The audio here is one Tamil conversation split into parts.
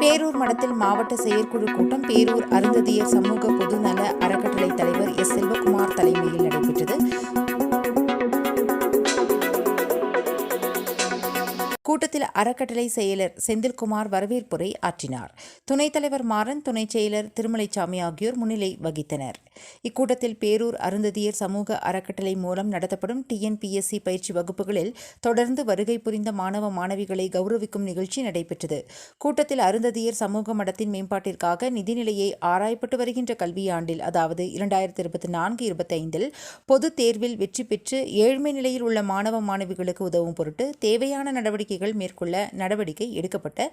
பேரூர் மடத்தில் மாவட்ட செயற்குழு கூட்டம் பேரூர் அருந்ததியர் சமூக பொதுநல கூட்டத்தில் அறக்கட்டளை செயலர் செந்தில்குமார் வரவேற்புரை ஆற்றினார். துணைத் தலைவர் மாறன் துணைச் செயலர் திருமலைச்சாமி ஆகியோர் முன்னிலை வகித்தனர். இக்கூட்டத்தில் பேரூர் அருந்ததியர் சமூக அறக்கட்டளை மூலம் நடத்தப்படும் டிஎன்பிஎஸ்சி பயிற்சி வகுப்புகளில் தொடர்ந்து வருகை புரிந்த மாணவ மாணவிகளை கௌரவிக்கும் நிகழ்ச்சி நடைபெற்றது. கூட்டத்தில் அருந்ததியர் சமூக மடத்தின் மேம்பாட்டிற்காக நிதிநிலையை ஆராயப்பட்டு வருகின்ற கல்வியாண்டில் அதாவது இரண்டாயிரத்தி இருபத்தி நான்கு இருபத்தைந்தில் பொதுத் தேர்வில் வெற்றி பெற்று ஏழ்மை நிலையில் உள்ள மாணவ மாணவிகளுக்கு உதவும் பொருட்டு தேவையான நடவடிக்கைகள் மேற்கொள்ள நடவடிக்கை எடுக்கப்பட்ட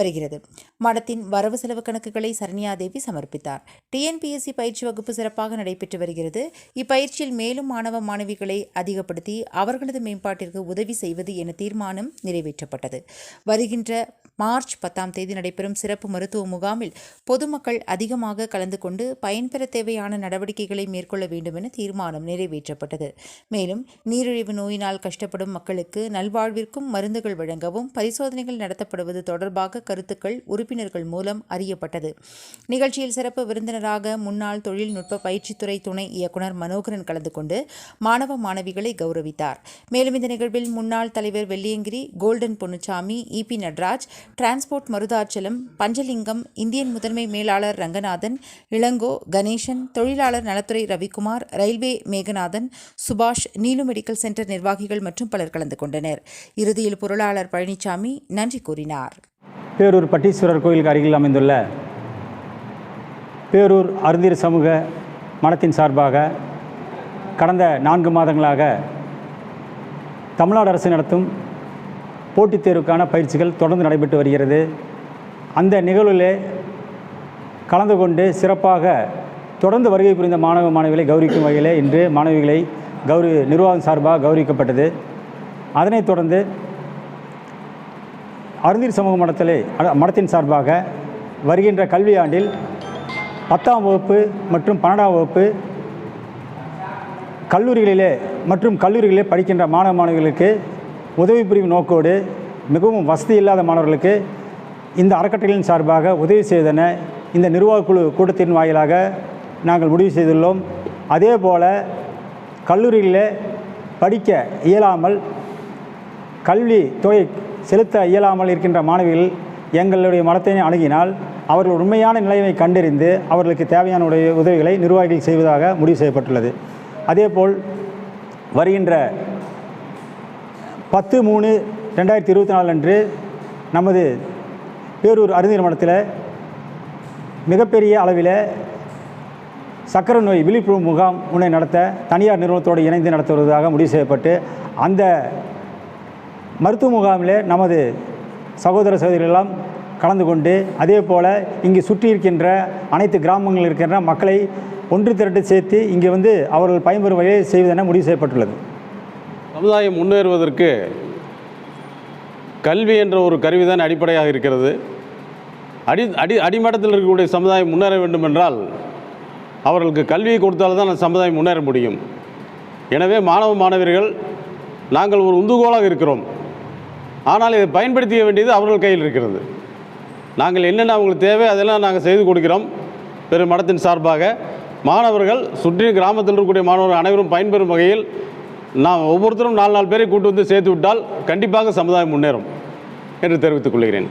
வருகிறது. மடத்தின் வரவு செலவு கணக்குகளை சரண்யாதேவி சமர்ப்பித்தார். டிஎன்பிஎஸ்சி பயிற்சி வகுப்பு சிறப்பாக நடைபெற்று வருகிறது. இப்பயிற்சியில் மேலும் மாணவ மாணவிகளை அதிகப்படுத்தி அவர்களது மேம்பாட்டிற்கு உதவி செய்வது என தீர்மானம் நிறைவேற்றப்பட்டது. வருகின்ற மார்ச் பத்தாம் தேதி நடைபெறும் சிறப்பு மருத்துவ முகாமில் பொதுமக்கள் அதிகமாக கலந்து கொண்டு பயன்பெற தேவையான நடவடிக்கைகளை மேற்கொள்ள வேண்டும் என தீர்மானம் நிறைவேற்றப்பட்டது. மேலும் நீரிழிவு நோயினால் கஷ்டப்படும் மக்களுக்கு நல்வாழ்விற்கும் மருந்துகள் வழங்கவும் பரிசோதனைகள் நடத்தப்படுவது தொடர்பாக கருத்துக்கள் உறுப்பினர்கள் மூலம் அறியப்பட்டது. நிகழ்ச்சியில் சிறப்பு விருந்தினராக முன்னாள் தொழில்நுட்ப பயிற்சித்துறை துணை இயக்குனர் மனோகரன் கலந்து கொண்டு மாணவ மாணவிகளை கௌரவித்தார். மேலும் இந்த நிகழ்வில் முன்னாள் தலைவர் Velliangiri golden Ponnusamy EB Natraj transport Maruthachalam Panchalingam Indian முதன்மை மேலாளர் ரங்கநாதன் இளங்கோ கணேசன் தொழிலாளர் நலத்துறை Ravikumar railway Meganathan Subash Neelu medical centre நிர்வாகிகள் மற்றும் பலர் கலந்து கொண்டனர். இறுதியில் பொருளாளர் பழனிசாமி நன்றி கூறினார். பேரூர் பட்டீஸ்வரர் கோயிலுக்கு அருகில் அமைந்துள்ள பேரூர் அருந்தீர் சமூக மனத்தின் சார்பாக கடந்த நான்கு மாதங்களாக தமிழ்நாடு அரசு நடத்தும் போட்டித் தேர்வுக்கான பயிற்சிகள் தொடர்ந்து நடைபெற்று வருகிறது. அந்த நிகழ்விலே கலந்து கொண்டு சிறப்பாக தொடர்ந்து வருகை புரிந்த மாணவ மாணவிகளை கௌரவிக்கும் வகையிலே இன்று மாணவிகளை கௌரி நிர்வாகம் சார்பாக கௌரவிக்கப்பட்டது. அதனைத் தொடர்ந்து அருந்தீர் சமூக மடத்திலே மடத்தின் சார்பாக வருகின்ற கல்வியாண்டில் பத்தாம் வகுப்பு மற்றும் பன்னெண்டாம் வகுப்பு கல்லூரிகளிலே மற்றும் கல்லூரிகளிலே படிக்கின்ற மாணவ மாணவிகளுக்கு உதவி புரியும் நோக்கோடு மிகவும் வசதி இல்லாத மாணவர்களுக்கு இந்த அறக்கட்டளையின் சார்பாக உதவி செய்தன இந்த நிர்வாகக்குழு கூட்டத்தின் வாயிலாக நாங்கள் முடிவு செய்துள்ளோம். அதே போல் கல்லூரிகளிலே படிக்க இயலாமல் கல்வி தொகை செலுத்த இயலாமல் இருக்கின்ற மாணவிகள் எங்களுடைய மடத்தை அணுகினால் அவர்கள் உண்மையான நிலைமை கண்டறிந்து அவர்களுக்கு தேவையான உடைய உதவிகளை நிர்வாகிகள் செய்வதாக முடிவு செய்யப்பட்டுள்ளது. அதேபோல் வருகின்ற பத்து மூணு ரெண்டாயிரத்தி இருபத்தி நாலு அன்று நமது பேரூர் அறிஞர் மடத்தில் மிகப்பெரிய அளவில் சக்கரை நோய் விழிப்புணர்வு முகாம் ஒன்றை நடத்த தனியார் நிறுவனத்தோடு இணைந்து நடத்துவதாக முடிவு செய்யப்பட்டு அந்த மருத்துவ முகாமிலே நமது சகோதர சகோதரிகளெல்லாம் கலந்து கொண்டு அதே போல் இங்கு சுற்றி இருக்கின்ற அனைத்து கிராமங்களில் இருக்கின்ற மக்களை ஒன்று திரட்டு சேர்த்து இங்கே வந்து அவர்கள் பயன்பெறும் வகையை செய்வதென முடிவு செய்யப்பட்டுள்ளது. சமுதாயம் முன்னேறுவதற்கு கல்வி என்ற ஒரு கருவிதான் அடிப்படையாக இருக்கிறது. அடி அடி அடிமட்டத்தில் இருக்கக்கூடிய சமுதாயம் முன்னேற வேண்டும் என்றால் அவர்களுக்கு கல்வியை கொடுத்தால்தான் அந்த சமுதாயம் முன்னேற முடியும். எனவே மாணவ மாணவியர்கள் நாங்கள் ஒரு உந்துகோலாக இருக்கிறோம். ஆனால் இதை பயன்படுத்திக்க வேண்டியது அவர்கள் கையில் இருக்கிறது. நாங்கள் என்னென்ன அவங்களுக்கு தேவை அதெல்லாம் நாங்கள் செய்து கொடுக்கிறோம். பெரும் மடத்தின் சார்பாக மாணவர்கள் சுற்றி கிராமத்தில் இருக்கக்கூடிய மாணவர்கள் அனைவரும் பயன்பெறும் வகையில் நாம் ஒவ்வொருத்தரும் நாலு நாலு பேரை கூட்டு வந்து சேர்த்து விட்டால் கண்டிப்பாக சமுதாயம் முன்னேறும் என்று தெரிவித்துக் கொள்கிறேன்.